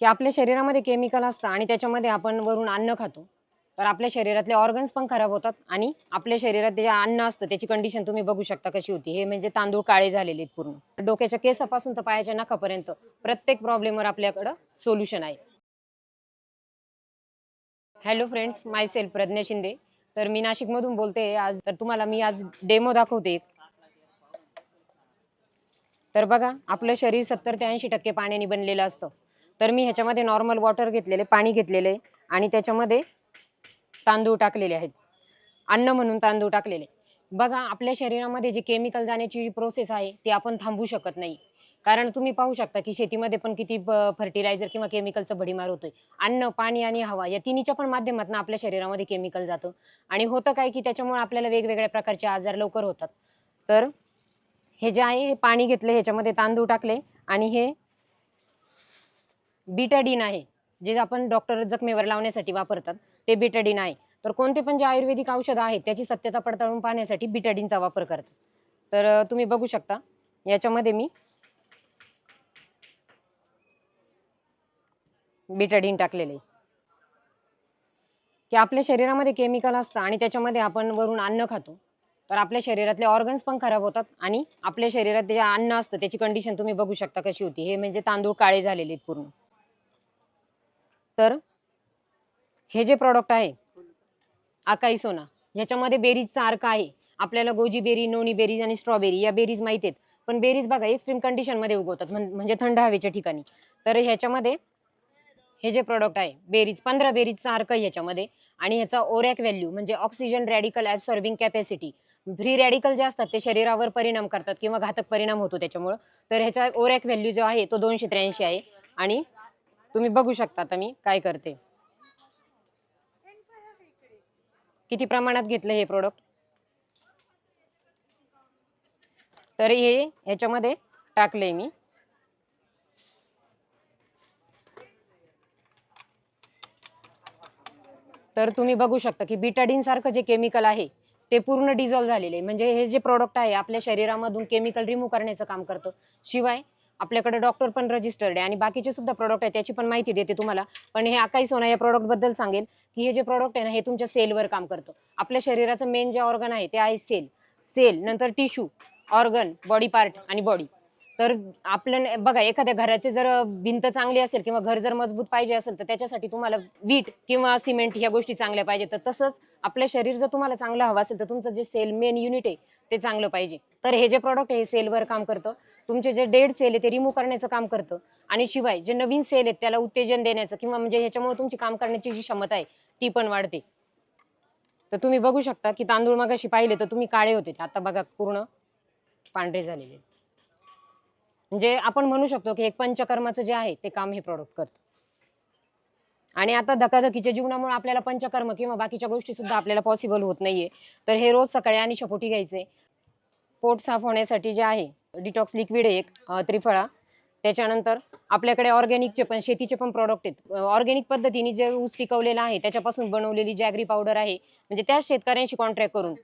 की आपल्या शरीरामध्ये केमिकल असतं आणि त्याच्यामध्ये आपण वरून अन्न खातो. तर आपल्या शरीरातले ऑर्गन्स पण खराब होतात आणि आपल्या शरीरात जे अन्न असतं त्याची कंडिशन तुम्ही बघू शकता कशी होती. हे म्हणजे तांदूळ काळे झालेले आहेत पूर्ण. डोक्याच्या केसापासून तर पायाच्या नखापर्यंत प्रत्येक प्रॉब्लेमवर आपल्याकडं सोल्युशन आहे. Hello friends myself Pragya Shinde. तर मी नाशिकमधून बोलते आज. तर तुम्हाला मी आज डेमो दाखवते तर बघा आपलं शरीर सत्तर ते ऐंशी टक्के पाण्याने बनलेलं असतं. तर मी ह्याच्यामध्ये नॉर्मल वॉटर घेतलेले पाणी घेतलेले आहे आणि त्याच्यामध्ये तांदूळ टाकलेले आहेत. अन्न म्हणून तांदूळ टाकलेले. बघा आपल्या शरीरामध्ये जे केमिकल जाण्याची जी प्रोसेस आहे ती आपण थांबवू शकत नाही. कारण तुम्ही पाहू शकता की शेतीमध्ये पण किती फर्टिलायझर किंवा केमिकलचा भडीमार होतोय. अन्न पाणी आणि हवा या तिन्हीच्या पण माध्यमातून आपल्या शरीरामध्ये केमिकल जातं. आणि होतं काय की त्याच्यामुळे आपल्याला वेगवेगळ्या प्रकारचे आजार लवकर होतात. तर हे जे आहे हे पाणी घेतले ह्याच्यामध्ये तांदूळ टाकले आणि हे बीटाडीन आहे जे आपण डॉक्टर जखमेवर लावण्यासाठी वापरतात ते बीटाडीन आहे. तर कोणते पण जे आयुर्वेदिक औषधं आहेत त्याची सत्यता पडताळून पाहण्यासाठी बीटाडीनचा वापर करतात. तर तुम्ही बघू शकता याच्यामध्ये मी बीटाडीन टाकलेलं आहे. की आपल्या शरीरामध्ये केमिकल असतं आणि त्याच्यामध्ये आपण वरून अन्न खातो. तर आपल्या शरीरातले ऑर्गन्स पण खराब होतात आणि आपल्या शरीरात जे अन्न असतं त्याची कंडिशन तुम्ही बघू शकता कशी होती. हे म्हणजे तांदूळ काळे झालेले आहेत पूर्ण. तर हे जे प्रॉडक्ट आहे आकाई सोना ह्याच्यामध्ये बेरीजचा अर्क आहे. आपल्याला गोजी बेरी नोनी बेरीज आणि स्ट्रॉबेरी या बेरीज माहिती आहेत. पण बेरीज बघा एक्स्ट्रीम कंडिशनमध्ये उगवतात म्हणजे थंड हवेच्या ठिकाणी. तर ह्याच्यामध्ये हे जे प्रॉडक्ट आहे बेरीज पंधरा बेरीजचा अर्क आहे ह्याच्यामध्ये आणि ह्याचा ओरॅक व्हॅल्यू म्हणजे oxygen radical absorbing capacity free radical जे असतात ते शरीरावर परिणाम करतात किंवा घातक परिणाम होतो त्याच्यामुळं. तर ह्याचा ओरॅक व्हॅल्यू जो आहे तो दोनशे त्र्याऐंशी आहे. आणि तुम्ही बघू शकता आता मी काय करते. किती प्रमाणात घेतलं हे प्रोडक्ट तर हे ह्याच्यामध्ये टाकलंय मी. तर तुम्ही बघू शकता की बिटाडीन सारखं जे केमिकल आहे ते पूर्ण डिझॉल्व्ह झालेले म्हणजे हे जे प्रोडक्ट आहे आपल्या शरीरामधून केमिकल रिमूव्ह करण्याचं काम करतं. शिवाय आपल्याकडे डॉक्टर पण रजिस्टर्ड आहे आणि बाकीचे सुद्धा प्रोडक्ट आहे त्याची पण माहिती देते तुम्हाला. पण हे अकाई सोना या प्रोडक्टबद्दल सांगेल की हे जे प्रोडक्ट आहे ना हे तुमच्या सेलवर काम करतं. आपल्या शरीराचं मेन जे ऑर्गन आहे ते आहे सेल सेल नंतर टिश्यू ऑर्गन बॉडी पार्ट आणि बॉडी तर आपल्या बघा एखाद्या घराचे जर भिंत चांगली असेल किंवा घर जर मजबूत पाहिजे असेल तर त्याच्यासाठी तुम्हाला वीट किंवा सिमेंट ह्या गोष्टी चांगल्या पाहिजे तर तसंच आपलं शरीर जर तुम्हाला चांगलं हवं असेल तर तुमचं जे सेल मेन युनिट आहे ते चांगलं पाहिजे. तर हे जे प्रॉडक्ट आहे हे सेलवर काम करतं. तुमचे जे डेड सेल आहे ते रिमूव्ह करण्याचं काम करतं. आणि शिवाय जे नवीन सेल आहेत त्याला उत्तेजन देण्याचं किंवा म्हणजे ह्याच्यामुळे तुमची काम करण्याची जी क्षमता आहे ती पण वाढते. तर तुम्ही बघू शकता की तांदूळ मगाशी पाहिले तर तुम्ही काळे होते. आता बघा पूर्ण पांढरे झालेले आहेत. म्हणजे आपण म्हणू शकतो की एक पंचकर्माचं जे आहे ते काम हे प्रोडक्ट करतं. आणि आता धकाधकीच्या जीवनामुळे आपल्याला पंचकर्म किंवा बाकीच्या गोष्टी सुद्धा आपल्याला पॉसिबल होत नाहीये. तर हे रोज सकाळी आणि शपोटी घ्यायचे. पोट साफ होण्यासाठी जे आहे डिटॉक्स लिक्विड आहे एक त्रिफळा. त्याच्यानंतर आपल्याकडे ऑर्गॅनिकचे पण शेतीचे पण प्रॉडक्ट आहेत. ऑर्गॅनिक पद्धतीने जे ऊस पिकवलेला आहे त्याच्यापासून बनवलेली जॅगरी पावडर आहे. म्हणजे त्याच शेतकऱ्यांशी कॉन्ट्रॅक्ट करून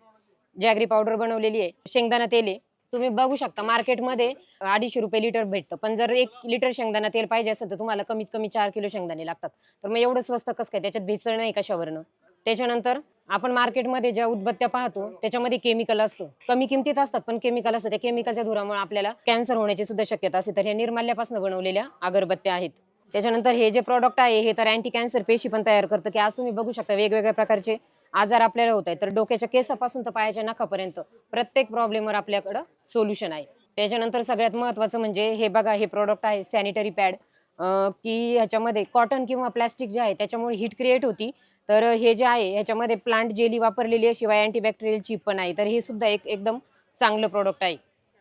जॅगरी पावडर बनवलेली आहे. शेंगदाणा तेल आहे. तुम्ही बघू शकता मार्केटमध्ये अडीचशे रुपये लिटर भेटतं. पण जर एक लिटर शेंगदाणा तेल पाहिजे असेल तर तुम्हाला कमीत कमी चार किलो शेंगदाणे लागतात. तर मग एवढं स्वस्त कसं काय? त्याच्यात भेसळ नाही कशावरनं? त्याच्यानंतर आपण मार्केटमध्ये ज्या उदबत्त्या पाहतो त्याच्यामध्ये केमिकल असतं. कमी किमतीत असतात पण केमिकल असतं. त्या केमिकलच्या धुरामुळे आपल्याला कॅन्सर होण्याची सुद्धा शक्यता असते. तर ह्या निर्माल्यापासून बनवलेल्या अगरबत्त्या आहेत. त्याच्यानंतर हे जे प्रॉडक्ट आहे हे तर अँटी कॅन्सर पेशी पण तयार करतं की आज तुम्ही बघू शकता वेगवेगळ्या प्रकारचे आजार आपल्याला होत आहेत. तर डोक्याच्या केसापासून तर पायाच्या नखापर्यंत प्रत्येक प्रॉब्लेमवर आपल्याकडं सोल्युशन आहे. त्याच्यानंतर सगळ्यात महत्त्वाचं म्हणजे हे बघा हे प्रॉडक्ट आहे सॅनिटरी पॅड की ह्याच्यामध्ये कॉटन किंवा प्लॅस्टिक जे आहे त्याच्यामुळे हीट क्रिएट होती. तर हे जे आहे ह्याच्यामध्ये प्लांट जेली वापरलेली आहे शिवाय अँटीबॅक्टेरियल चीप पण आहे. तर हे सुद्धा एक एकदम चांगलं प्रॉडक्ट आहे.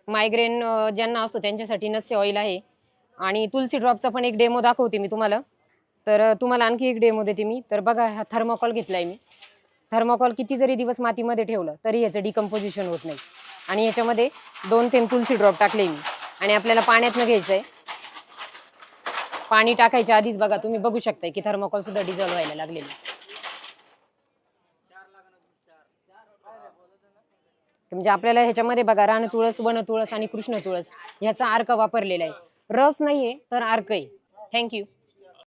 मायग्रेन ज्यांना असतो त्यांच्यासाठी नस्य ऑइल आहे. आणि तुलसी ड्रॉपचा पण एक डेमो दाखवते मी तुम्हाला. तर तुम्हाला आणखी एक डेमो देते मी. तर बघा हा घेतल आहे मी. थर्मोकॉल किती जरी दिवस मातीमध्ये ठेवलं तरी ह्याचं डिकम्पोजिशन होत नाही. आणि ह्याच्यामध्ये दोन तीन तुलसी ड्रॉप टाकले मी. आणि आपल्याला पाण्यातनं आहे पाणी टाकायच्या आधीच बघा तुम्ही बघू शकताय की थर्मोकॉल सुद्धा डिझॉल्व व्हायला लागलेलं म्हणजे आपल्याला ह्याच्यामध्ये बघा रान तुळस वन तुळस आणि कृष्ण तुळस ह्याचा अर्क वापरलेला आहे. रस नाहीये तर अर्क आहे थँक्यू